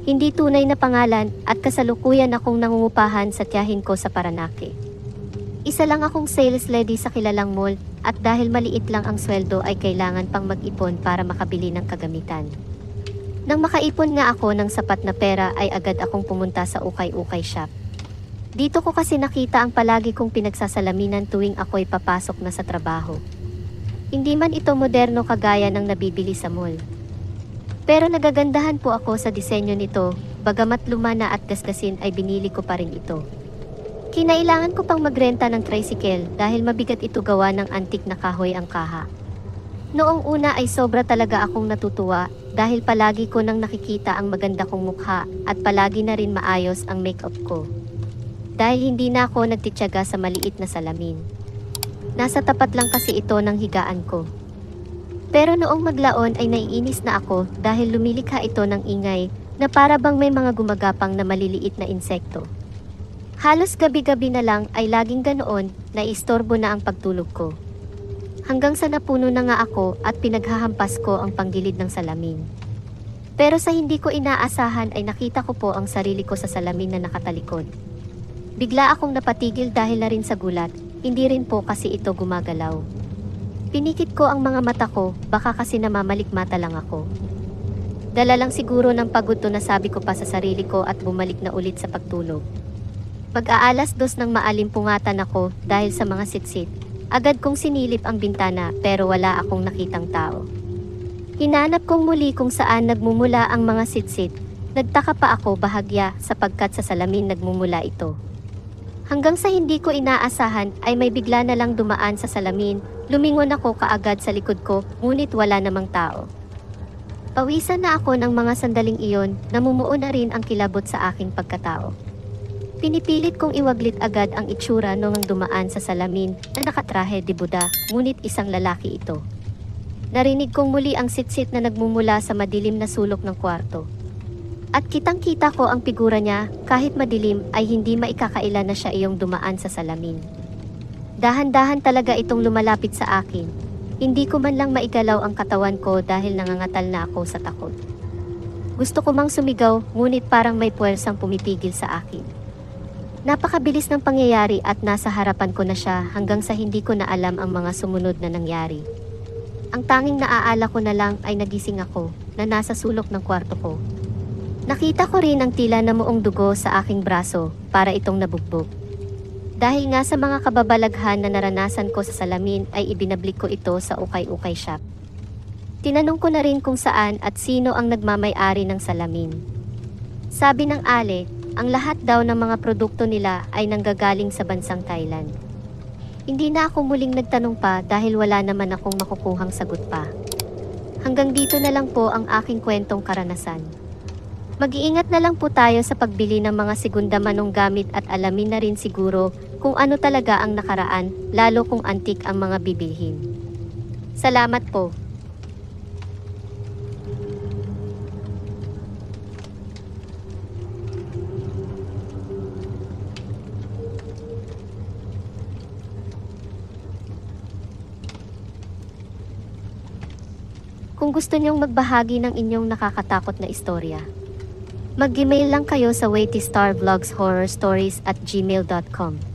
hindi tunay na pangalan at kasalukuyan akong nangungupahan sa tiyahin ko sa Paranake. Isa lang akong sales lady sa kilalang mall at dahil maliit lang ang sweldo ay kailangan pang mag-ipon para makabili ng kagamitan. Nang makaipon nga ako ng sapat na pera ay agad akong pumunta sa ukay-ukay shop. Dito ko kasi nakita ang palagi kong pinagsasalaminan tuwing ako'y papasok na sa trabaho. Hindi man ito moderno kagaya ng nabibili sa mall. Pero nagagandahan po ako sa disenyo nito, bagamat luma na at gasgasin ay binili ko pa rin ito. Kinailangan ko pang magrenta ng tricycle dahil mabigat ito gawa ng antik na kahoy ang kaha. Noong una ay sobra talaga akong natutuwa dahil palagi ko nang nakikita ang maganda kong mukha at palagi na rin maayos ang makeup ko. Dahil hindi na ako nagtityaga sa maliit na salamin. Nasa tapat lang kasi ito ng higaan ko. Pero noong maglaon ay naiinis na ako dahil lumilikha ito ng ingay na para bang may mga gumagapang na maliliit na insekto. Halos gabi-gabi na lang ay laging ganoon na istorbo na ang pagtulog ko. Hanggang sa napuno na nga ako at pinaghahampas ko ang panggilid ng salamin. Pero sa hindi ko inaasahan ay nakita ko po ang sarili ko sa salamin na nakatalikod. Bigla akong napatigil dahil na rin sa gulat, hindi rin po kasi ito gumagalaw. Pinikit ko ang mga mata ko, baka kasi namamalikmata lang ako. Dala lang siguro ng pagod to na sabi ko pa sa sarili ko at bumalik na ulit sa pagtulog. Pag-aalas dos ng maalimpungatan ako dahil sa mga sitsit. Agad kong sinilip ang bintana pero wala akong nakitang tao. Hinanap kong muli kung saan nagmumula ang mga sitsit. Nagtaka pa ako bahagya sapagkat sa salamin nagmumula ito. Hanggang sa hindi ko inaasahan ay may bigla na lang dumaan sa salamin, lumingon ako kaagad sa likod ko ngunit wala namang tao. Pawisan na ako ng mga sandaling iyon, namumuo na rin ang kilabot sa aking pagkatao. Pinipilit kong iwaglit agad ang itsura ang dumaan sa salamin na nakatrahe di Buddha, ngunit isang lalaki ito. Narinig kong muli ang sitsit na nagmumula sa madilim na sulok ng kwarto. At kitang-kita ko ang figura niya, kahit madilim ay hindi maikakaila na siya iyong dumaan sa salamin. Dahan-dahan talaga itong lumalapit sa akin. Hindi ko man lang maigalaw ang katawan ko dahil nangangatal na ako sa takot. Gusto ko mang sumigaw, ngunit parang may puwersang pumipigil sa akin. Napakabilis ng pangyayari at nasa harapan ko na siya hanggang sa hindi ko na alam ang mga sumunod na nangyari. Ang tanging naaala ko na lang ay nagising ako na nasa sulok ng kwarto ko. Nakita ko rin ang tila na muong dugo sa aking braso para itong nabugbog. Dahil nga sa mga kababalaghan na naranasan ko sa salamin ay ibinablik ko ito sa ukay-ukay shop. Tinanong ko na rin kung saan at sino ang nagmamay-ari ng salamin. Sabi ng ale, ang lahat daw ng mga produkto nila ay nanggagaling sa bansang Thailand. Hindi na ako muling nagtanong pa dahil wala naman akong makukuhang sagot pa. Hanggang dito na lang po ang aking kwentong karanasan. Mag-iingat na lang po tayo sa pagbili ng mga segunda manong gamit at alamin na rin siguro kung ano talaga ang nakaraan, lalo kung antik ang mga bibilhin. Salamat po. Kung gusto niyong magbahagi ng inyong nakakatakot na istorya, mag-email lang kayo sa waitistarvlogshorrorstories at gmail.com.